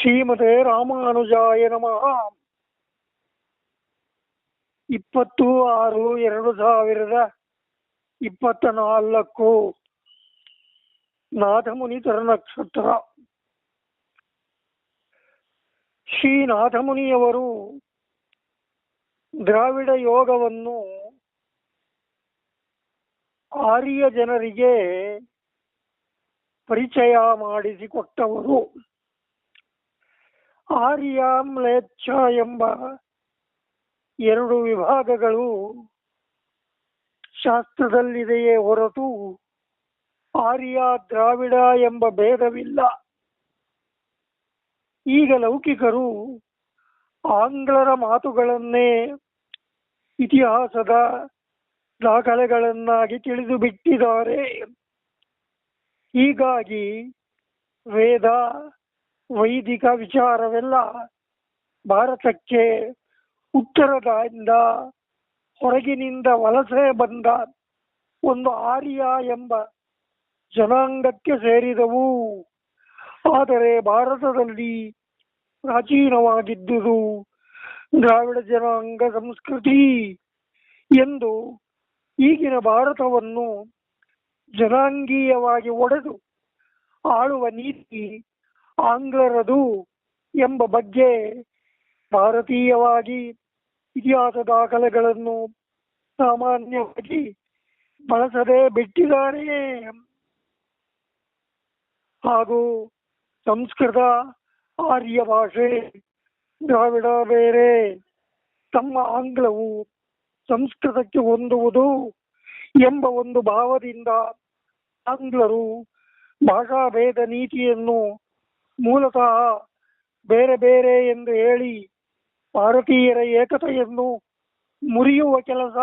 ಶ್ರೀಮತೆ ರಾಮಾನುಜಾಯ ನಮಃ ಇಪ್ಪತ್ತು ಆರು ಎರಡು ಸಾವಿರದ ಇಪ್ಪತ್ತ ನಾಲ್ಕು ನಾಥಮುನಿತರ ನಕ್ಷತ್ರ ಶ್ರೀ ನಾಥಮುನಿಯವರು ದ್ರಾವಿಡ ಯೋಗವನ್ನು ಆರ್ಯ ಜನರಿಗೆ ಪರಿಚಯ ಮಾಡಿಸಿಕೊಟ್ಟವರು ಆರ್ಯ ಮ್ಲೇಚ್ಛ ಎಂಬ ಎರಡು ವಿಭಾಗಗಳು ಶಾಸ್ತ್ರದಲ್ಲಿದೆಯೇ ಹೊರತು ಆರ್ಯ ದ್ರಾವಿಡ ಎಂಬ ಭೇದವಿಲ್ಲ. ಈಗ ಲೌಕಿಕರು ಆಂಗ್ಲರ ಮಾತುಗಳನ್ನೇ ಇತಿಹಾಸದ ದಾಖಲೆಗಳನ್ನಾಗಿ ತಿಳಿದು ಬಿಟ್ಟಿದ್ದಾರೆ. ಹೀಗಾಗಿ ವೇದ ವೈದಿಕ ವಿಚಾರವೆಲ್ಲ ಭಾರತಕ್ಕೆ ಉತ್ತರದಿಂದ ಹೊರಗಿನಿಂದ ವಲಸೆ ಬಂದ ಒಂದು ಆರ್ಯ ಎಂಬ ಜನಾಂಗಕ್ಕೆ ಸೇರಿದವು. ಆದರೆ ಭಾರತದಲ್ಲಿ ಪ್ರಾಚೀನವಾಗಿದ್ದುದು ದ್ರಾವಿಡ ಜನಾಂಗ ಸಂಸ್ಕೃತಿ ಎಂದು ಈಗಿನ ಭಾರತವನ್ನು ಜನಾಂಗೀಯವಾಗಿ ಒಡೆದು ಆಳುವ ನೀತಿ ಆಂಗ್ಲರದು ಎಂಬ ಬಗ್ಗೆ ಭಾರತೀಯವಾಗಿ ಇತಿಹಾಸ ದಾಖಲೆಗಳನ್ನು ಸಾಮಾನ್ಯವಾಗಿ ಬಳಸದೆ ಬಿಟ್ಟಿದ್ದಾರೆ ಹಾಗೂ ಸಂಸ್ಕೃತ ಆರ್ಯ ಭಾಷೆ ದ್ರಾವಿಡ ಬೇರೆ, ತಮ್ಮ ಆಂಗ್ಲವು ಸಂಸ್ಕೃತಕ್ಕೆ ಹೊಂದುವುದು ಎಂಬ ಒಂದು ಭಾವದಿಂದ ಆಂಗ್ಲರು ಭಾಷಾ ಭೇದ ನೀತಿಯನ್ನು ಮೂಲತಃ ಬೇರೆ ಬೇರೆ ಎಂದು ಹೇಳಿ ಭಾರತೀಯರ ಏಕತೆಯನ್ನು ಮುರಿಯುವ ಕೆಲಸ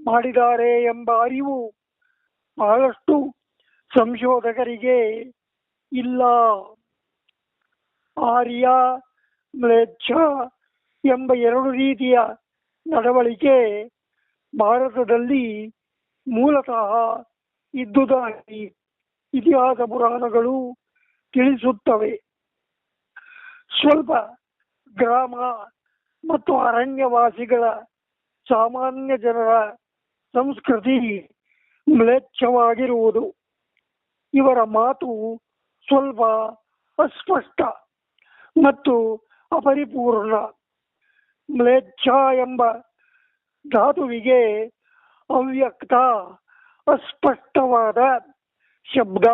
ಮಾಡಿದ್ದಾರೆ ಎಂಬ ಅರಿವು ಬಹಳಷ್ಟು ಸಂಶೋಧಕರಿಗೆ ಇಲ್ಲ. ಆರ್ಯ ಮ್ಲೇಚ್ಛ ಎಂಬ ಎರಡು ರೀತಿಯ ನಡವಳಿಕೆ ಭಾರತದಲ್ಲಿ ಮೂಲತಃ ಇದ್ದುದಾಗಿ ಇತಿಹಾಸ ಪುರಾಣಗಳು ತಿಳಿಸುತ್ತವೆ ಸ್ವಲ್ಪ ಗ್ರಾಮ ಮತ್ತು ಅರಣ್ಯವಾಸಿಗಳ ಸಾಮಾನ್ಯ ಜನರ ಸಂಸ್ಕೃತಿ ಮ್ಲೇಚ್ಛವಾಗಿರುವುದು. ಇವರ ಮಾತು ಸ್ವಲ್ಪ ಅಸ್ಪಷ್ಟ ಮತ್ತು ಅಪರಿಪೂರ್ಣ. ಮ್ಲೇಚ್ಛ ಎಂಬ ಧಾತುವಿಗೆ ಅವ್ಯಕ್ತ ಅಸ್ಪಷ್ಟವಾದ ಶಬ್ದ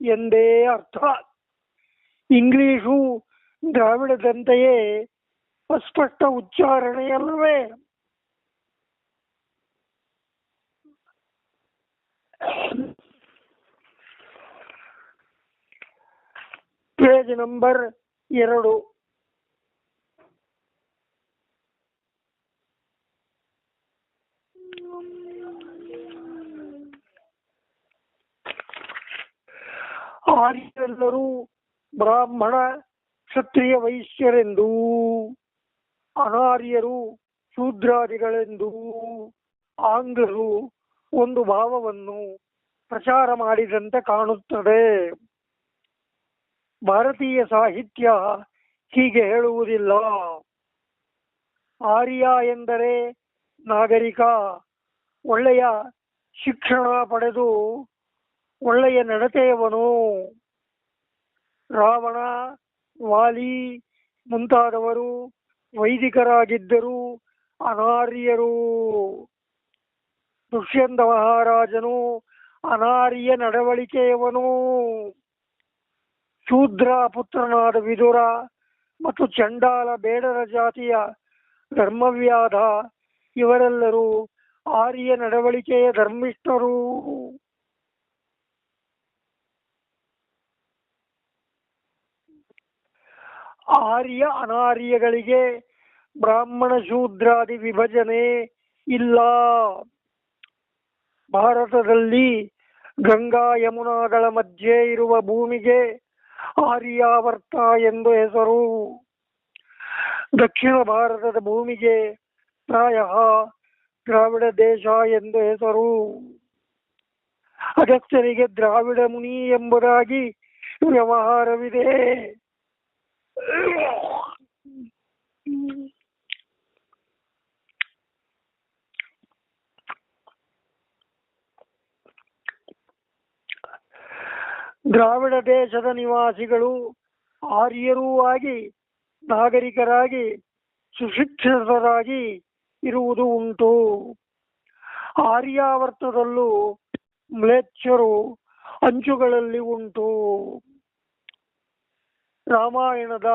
ಎಂದೇ ಅರ್ಥ. ಇಂಗ್ಲಿಶು ದ್ರಾವಿಡದಂತೆಯೇ ಅಸ್ಪಷ್ಟ ಉಚ್ಚಾರಣೆಯಲ್ಲವೇ ಪೇಜ್ ನಂಬರ್ ಎರಡು. ಆರ್ಯರೆಲ್ಲರೂ ಬ್ರಾಹ್ಮಣ ಕ್ಷತ್ರಿಯ ವೈಶ್ಯರೆಂದೂ, ಅನಾರ್ಯರು ಶೂದ್ರಾದಿಗಳೆಂದೂ, ಆಂಗ್ಲರು ಒಂದು ಭಾವವನ್ನು ಪ್ರಚಾರ ಮಾಡಿದಂತೆ ಕಾಣುತ್ತದೆ. ಭಾರತೀಯ ಸಾಹಿತ್ಯ ಹೀಗೆ ಹೇಳುವುದಿಲ್ಲ. ಆರ್ಯ ಎಂದರೆ ನಾಗರಿಕ, ಒಳ್ಳೆಯ ಶಿಕ್ಷಣ ಪಡೆದು ಒಳ್ಳೆಯ ನಡತೆಯವನು ರಾವಣ, ವಾಲಿ ಮುಂತಾದವರು ವೈದಿಕರಾಗಿದ್ದರು ಅನಾರ್ಯರು. ದುಷ್ಯಂತ ಮಹಾರಾಜನು ಅನಾರ್ಯ ನಡವಳಿಕೆಯವನು. ಶೂದ್ರ ಪುತ್ರನಾದ ವಿದುರ ಮತ್ತು ಚಂಡಾಲ ಬೇಡರ ಜಾತಿಯ ಧರ್ಮವ್ಯಾಧ, ಇವರೆಲ್ಲರೂ ಆರ್ಯ ನಡವಳಿಕೆಯ ಧರ್ಮಿಷ್ಠರು. ಆರ್ಯ ಅನಾರ್ಯಗಳಿಗೆ ಬ್ರಾಹ್ಮಣ ಶೂದ್ರಾದಿ ವಿಭಜನೆ ಇಲ್ಲ. ಭಾರತದಲ್ಲಿ ಗಂಗಾ ಯಮುನಾಗಳ ಮಧ್ಯೆ ಇರುವ ಭೂಮಿಗೆ ಆರ್ಯಾವರ್ತ ಎಂದು ಹೆಸರು. ದಕ್ಷಿಣ ಭಾರತದ ಭೂಮಿಗೆ ಪ್ರಾಯ ದ್ರಾವಿಡ ದೇಶ ಎಂದು ಹೆಸರು. ಅಗಸ್ತ್ಯರಿಗೆ ದ್ರಾವಿಡ ಮುನಿ ಎಂಬುದಾಗಿ ವ್ಯವಹಾರವಿದೆ. ದ್ರಾವಿಡ ದೇಶದ ನಿವಾಸಿಗಳು ಆರ್ಯರೂ ಆಗಿ ನಾಗರಿಕರಾಗಿ ಸುಶಿಕ್ಷಿತರಾಗಿ ಇರುವುದು ಉಂಟು. ಆರ್ಯಾವರ್ತದಲ್ಲೂ ಮ್ಲೇಚ್ಛರು ಅಂಚುಗಳಲ್ಲಿ ಉಂಟು. ರಾಮಾಯಣದ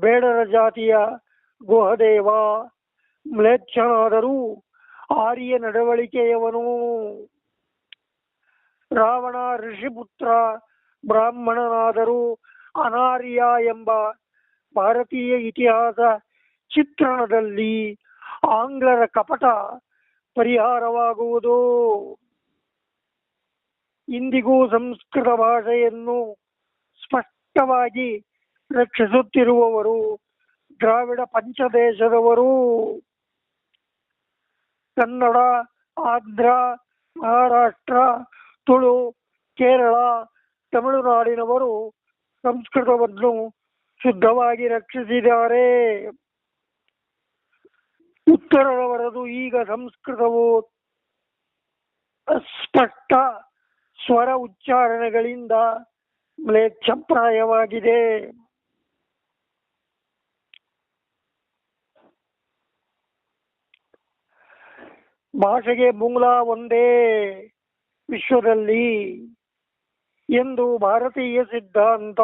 ಬೇಡರ ಜಾತಿಯ ಗುಹದೇವ ಮ್ಲೇಚ್ಛನಾದರೂ ಆರ್ಯ ನಡವಳಿಕೆಯವನು. ರಾವಣ ಋಷಿಪುತ್ರ ಬ್ರಾಹ್ಮಣನಾದರೂ ಅನಾರ್ಯ ಎಂಬ ಭಾರತೀಯ ಇತಿಹಾಸ ಚಿತ್ರಣದಲ್ಲಿ ಆಂಗ್ಲರ ಕಪಟ ಪರಿಹಾರವಾಗುವುದು. ಇಂದಿಗೂ ಸಂಸ್ಕೃತ ಭಾಷೆಯನ್ನು ಸ್ಪಷ್ಟವಾಗಿ ರಕ್ಷಿಸುತ್ತಿರುವವರು, ದ್ರಾವಿಡ ಪಂಚದೇಶದವರು, ಕನ್ನಡ, ಆಂಧ್ರ, ಮಹಾರಾಷ್ಟ್ರ, ತುಳು, ಕೇರಳ, ತಮಿಳುನಾಡಿನವರು ಸಂಸ್ಕೃತವನ್ನು ಶುದ್ಧವಾಗಿ ರಕ್ಷಿಸಿದ್ದಾರೆ. ಉತ್ತರದವರದು ಈಗ ಸಂಸ್ಕೃತವು ಸ್ಪಷ್ಟ ಸ್ವರ ಉಚ್ಚಾರಣೆಗಳಿಂದ ಮ್ಲೇಚ್ಛಪ್ರಾಯವಾಗಿದೆ ಭಾಷೆಗೆ ಮೂಲ ಒಂದೇ ವಿಶ್ವದಲ್ಲಿ ಎಂದು ಭಾರತೀಯ ಸಿದ್ಧಾಂತ.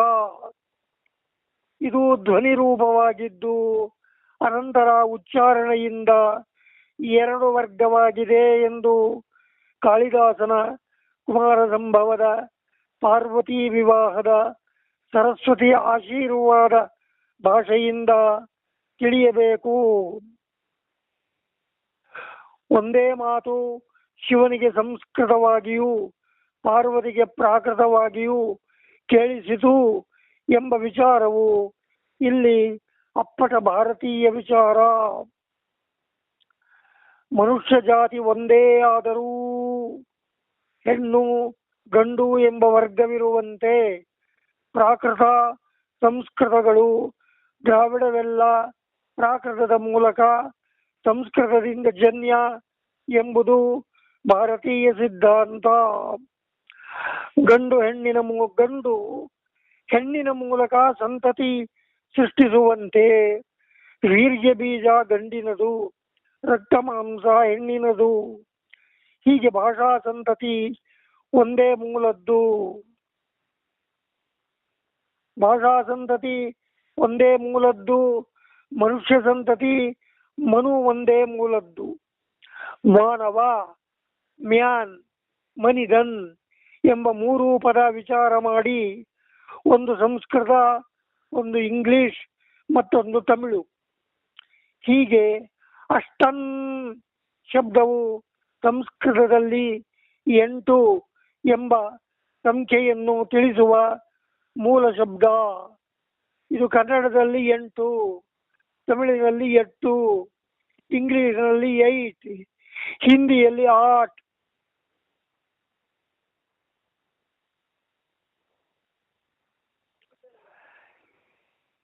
ಇದು ಧ್ವನಿ ರೂಪವಾಗಿದ್ದು ಅನಂತರ ಉಚ್ಚಾರಣೆಯಿಂದ ಎರಡು ವರ್ಗವಾಗಿದೆ ಎಂದು ಕಾಳಿದಾಸನ ಕುಮಾರ ಸಂಭವದ ಪಾರ್ವತಿ ವಿವಾಹದ ಸರಸ್ವತಿ ಆಶೀರ್ವಾದ ಭಾಷೆಯಿಂದ ತಿಳಿಯಬೇಕು. ಒಂದೇ ಮಾತು ಶಿವನಿಗೆ ಸಂಸ್ಕೃತವಾಗಿಯೂ, ಪಾರ್ವತಿಗೆ ಪ್ರಾಕೃತವಾಗಿಯೂ ಕೇಳಿಸಿತು ಎಂಬ ವಿಚಾರವು ಇಲ್ಲಿ ಅಪ್ಪಟ ಭಾರತೀಯ ವಿಚಾರ. ಮನುಷ್ಯ ಜಾತಿ ಒಂದೇ ಆದರೂ ಹೆಣ್ಣು ಗಂಡು ಎಂಬ ವರ್ಗವಿರುವಂತೆ ಪ್ರಾಕೃತ ಸಂಸ್ಕೃತಗಳು ದ್ರಾವಿಡವೆಲ್ಲ ಪ್ರಾಕೃತದ ಮೂಲಕ ಸಂಸ್ಕೃತದಿಂದ ಜನ್ಯ ಎಂಬುದು ಭಾರತೀಯ ಸಿದ್ಧಾಂತ. ಗಂಡು ಹೆಣ್ಣಿನ ಗಂಡು ಹೆಣ್ಣಿನ ಮೂಲಕ ಸಂತತಿ ಸೃಷ್ಟಿಸುವಂತೆ ವೀರ್ಯ ಬೀಜ ಗಂಡಿನದು, ರಕ್ತ ಮಾಂಸ ಹೆಣ್ಣಿನದು, ಹೀಗೆ ಭಾಷಾ ಸಂತತಿ ಒಂದೇ ಮೂಲದ್ದು. ಭಾಷಾ ಸಂತತಿ ಒಂದೇ ಮೂಲದ್ದು, ಮನುಷ್ಯ ಸಂತತಿ ಮನು ಒಂದೇ ಮೂಲದ್ದು. ಮಾನವ, ಮ್ಯಾನ್ ಮನಿದನ್ ಎಂಬ ಮೂರು ಪದ ವಿಚಾರ ಮಾಡಿ ಒಂದು ಸಂಸ್ಕೃತ, ಒಂದು ಇಂಗ್ಲಿಷ್ ಮತ್ತೊಂದು ತಮಿಳು. ಹೀಗೆ ಅಷ್ಟನ್ ಶಬ್ದವು ಸಂಸ್ಕೃತದಲ್ಲಿ ಎಂಟು ಎಂಬ ಸಂಖ್ಯೆಯನ್ನು ತಿಳಿಸುವ ಮೂಲ ಶಬ್ದ. ಇದು ಕನ್ನಡದಲ್ಲಿ ಎಂಟು, ತಮಿಳಿನಲ್ಲಿ ಎಟ್ಟು, ಇಂಗ್ಲಿಷ್ನಲ್ಲಿ ಏಟ್ ಹಿಂದಿಯಲ್ಲಿ ಆಟ್.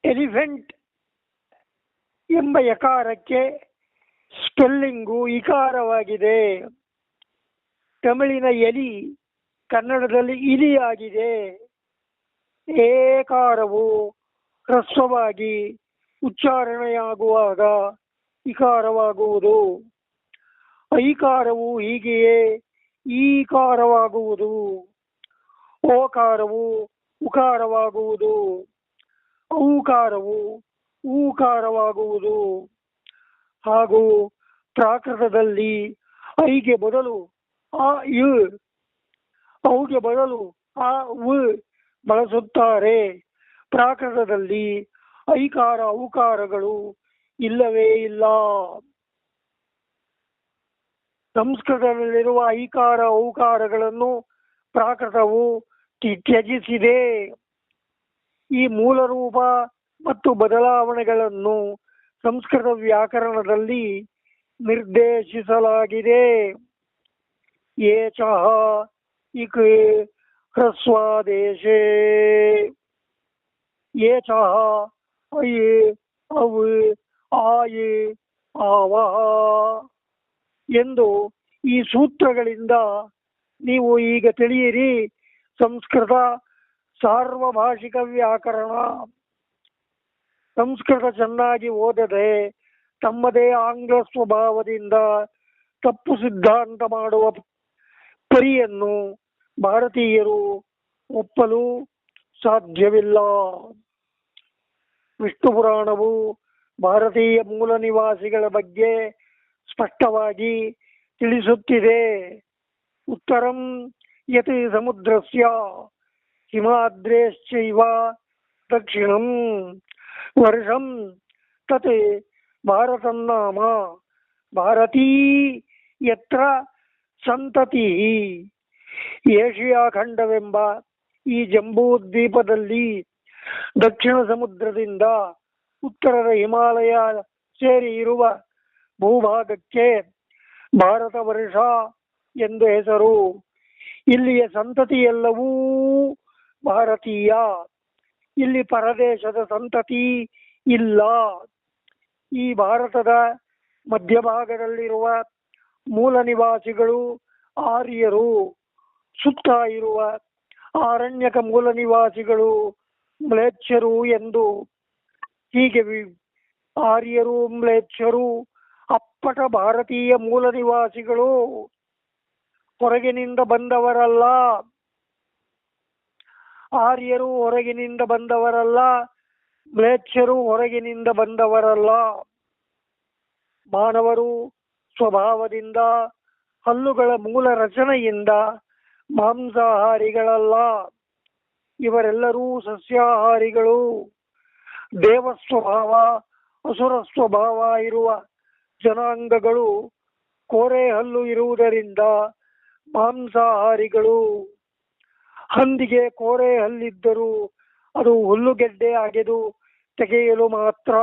ಎಲಿಫೆಂಟ್ ಎಂಬ ಯಕಾರಕ್ಕೆ ಸ್ಪೆಲ್ಲಿಂಗು ಇಕಾರವಾಗಿದೆ ತಮಿಳಿನ ಎಲಿ ಕನ್ನಡದಲ್ಲಿ ಇಲಿಯಾಗಿದೆ. ಏಕಾರವು ಹ್ರಸ್ವವಾಗಿ ಉಚ್ಚಾರಣೆಯಾಗುವಾಗ ಇಕಾರವಾಗುವುದು. ಐಕಾರವು ಹೀಗೆಯೇ ಈಕಾರವಾಗುವುದು. ಓಕಾರವು ಉಕಾರವಾಗುವುದು. ಔಕಾರವು ಊಕಾರವಾಗುವುದು. ಹಾಗೂ ಪ್ರಾಕೃತದಲ್ಲಿ ಐಗೆ ಬದಲು ಆ ಯು ಔಗೆ ಬದಲು ಆ ಉ ಬಳಸುತ್ತಾರೆ. ಪ್ರಾಕೃತದಲ್ಲಿ ಐಕಾರ ಔಕಾರಗಳು ಇಲ್ಲವೇ ಇಲ್ಲ. ಸಂಸ್ಕೃತದಲ್ಲಿರುವ ಐಕಾರ ಔಕಾರಗಳನ್ನು ಪ್ರಾಕೃತವು ತ್ಯಜಿಸಿದೆ. ಈ ಮೂಲ ರೂಪ ಮತ್ತು ಬದಲಾವಣೆಗಳನ್ನು ಸಂಸ್ಕೃತ ವ್ಯಾಕರಣದಲ್ಲಿ ನಿರ್ದೇಶಿಸಲಾಗಿದೆ. ಏಚಃ ಇಕ್ ये ಏಚಃ अये ಅವು ಆಯೇ ಆವಹ ಎಂದು ಈ ಸೂತ್ರಗಳಿಂದ ನೀವು ಈಗ ತಿಳಿಯಿರಿ, ಸಂಸ್ಕೃತ ಸಾರ್ವಭಾಷಿಕ ವ್ಯಾಕರಣ. ಸಂಸ್ಕೃತ ಚೆನ್ನಾಗಿ ಓದದೆ, ತಮ್ಮದೇ ಆಂಗ್ಲ ಸ್ವಭಾವದಿಂದ ತಪ್ಪು ಸಿದ್ಧಾಂತ ಮಾಡುವ ಪರಿಯನ್ನು ಭಾರತೀಯರು ಒಪ್ಪಲು ಸಾಧ್ಯವಿಲ್ಲ. ವಿಷ್ಣು ಪುರಾಣವು ಭಾರತೀಯ ಮೂಲ ನಿವಾಸಿಗಳ ಬಗ್ಗೆ ಸ್ಪಷ್ಟವಾಗಿ ತಿಳಿಸುತ್ತಿದೆ. ಉತ್ತರಂ ಯತಿ ಸಮುದ್ರಸ್ಯ ಹಿಮಾದ್ರೇಶ್ಚೈವ ದಕ್ಷಿಣಂ ವರ್ಷಂ ತತ್ ಭಾರತಂ ನಾಮ ಭಾರತೀ ಯತ್ರ ಸಂತತಿ. ಏಷ್ಯಾ ಖಂಡವೆಂಬ ಈ ಜಂಬೂದ್ವೀಪದಲ್ಲಿ ದಕ್ಷಿಣ ಸಮುದ್ರದಿಂದ ಉತ್ತರದ ಹಿಮಾಲಯ ಸೇರಿ ಇರುವ ಭೂಭಾಗಕ್ಕೆ ಭಾರತ ವರ್ಷ ಎಂದು ಹೆಸರು. ಇಲ್ಲಿಯ ಸಂತತಿ ಎಲ್ಲವೂ ಭಾರತೀಯ. ಇಲ್ಲಿ ಪರದೇಶದ ಸಂತತಿ ಇಲ್ಲ. ಈ ಭಾರತದ ಮಧ್ಯಭಾಗದಲ್ಲಿರುವ ಮೂಲ ನಿವಾಸಿಗಳು, ಆರ್ಯರು ಸುತ್ತ ಇರುವ ಆರಣ್ಯಕ ಮೂಲ ನಿವಾಸಿಗಳು ಮ್ಲೇಚ್ಛರು ಎಂದು ಹೀಗೆ ಆರ್ಯರು, ಮ್ಲೇಚ್ಛರು, ಅಪ್ಪಟ ಭಾರತೀಯ ಮೂಲ ನಿವಾಸಿಗಳು ಹೊರಗಿನಿಂದ ಬಂದವರಲ್ಲ. ಆರ್ಯರು ಹೊರಗಿನಿಂದ ಬಂದವರಲ್ಲ, ಮ್ಲೇಚ್ಛರು ಹೊರಗಿನಿಂದ ಬಂದವರಲ್ಲ. ಮಾನವರು ಸ್ವಭಾವದಿಂದ, ಹಲ್ಲುಗಳ ಮೂಲ ರಚನೆಯಿಂದ, ಮಾಂಸಾಹಾರಿಗಳಲ್ಲ. ಇವರೆಲ್ಲರೂ ಸಸ್ಯಾಹಾರಿಗಳು. ದೇವ ಸ್ವಭಾವ ಅಸುರ ಸ್ವಭಾವ ಇರುವ ಜನಾಂಗಗಳು ಕೋರೆ ಹಲ್ಲು ಇರುವುದರಿಂದ ಮಾಂಸಾಹಾರಿಗಳು. ಹಂದಿಗೆ ಕೋರೆ ಹಲ್ಲಿದ್ದರೂ ಅದು ಹುಲ್ಲುಗೆಡ್ಡೆ ಅಗೆದು ತೆಗೆಯಲು ಮಾತ್ರ,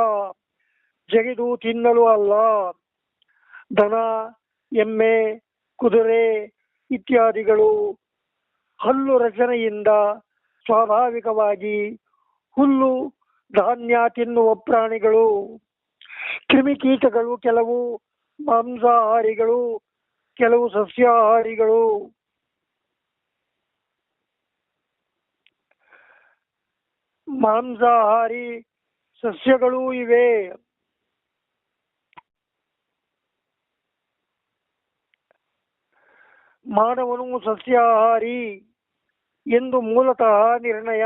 ಜಗಿದು ತಿನ್ನಲು ಅಲ್ಲ. ದನ, ಎಮ್ಮೆ, ಕುದುರೆ ಇತ್ಯಾದಿಗಳು ಹಲ್ಲು ರಚನೆಯಿಂದ ಸ್ವಾಭಾವಿಕವಾಗಿ ಹುಲ್ಲು, ಧಾನ್ಯ ತಿನ್ನುವ ಪ್ರಾಣಿಗಳು, ಕ್ರಿಮಿಕೀಟಗಳು, ಕೆಲವು ಮಾಂಸಾಹಾರಿಗಳು, ಕೆಲವು ಸಸ್ಯಾಹಾರಿಗಳು. ಮಾಂಸಾಹಾರಿ ಸಸ್ಯಗಳೂ ಇವೆ. ಮಾನವನು ಸಸ್ಯಾಹಾರಿ ಎಂದು ಮೂಲತಃ ನಿರ್ಣಯ.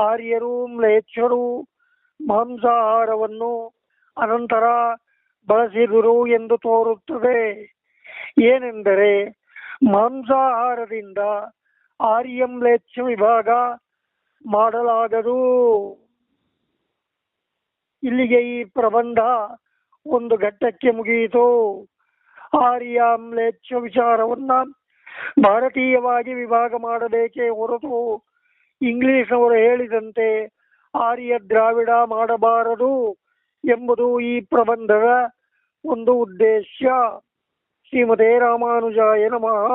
ಆರ್ಯರು ಮ್ಲೇಚ್ಛರು ಮಾಂಸಾಹಾರವನ್ನು ಅನಂತರ ಬಳಸಿದರು ಎಂದು ತೋರುತ್ತದೆ. ಏನೆಂದರೆ, ಮಾಂಸಾಹಾರದಿಂದ ಆರ್ಯ ವಿಭಾಗ ಮಾಡಲಾಗದು. ಇಲ್ಲಿಗೆ ಈ ಪ್ರಬಂಧ ಒಂದು ಘಟ್ಟಕ್ಕೆ ಮುಗಿಯಿತು. ಆರ್ಯ ಮ್ಲೇಚ್ಛ ವಿಚಾರವನ್ನ ಭಾರತೀಯವಾಗಿ ವಿಭಾಗ ಮಾಡಬೇಕೆ ಹೊರತು ಇಂಗ್ಲಿಷ್ನವರು ಹೇಳಿದಂತೆ ಆರ್ಯ ದ್ರಾವಿಡ ಮಾಡಬಾರದು ಎಂಬುದು ಈ ಪ್ರಬಂಧದ ಒಂದು ಉದ್ದೇಶ. ಶ್ರೀಮತೆ ರಾಮಾನುಜಾಯ ನಮಃ.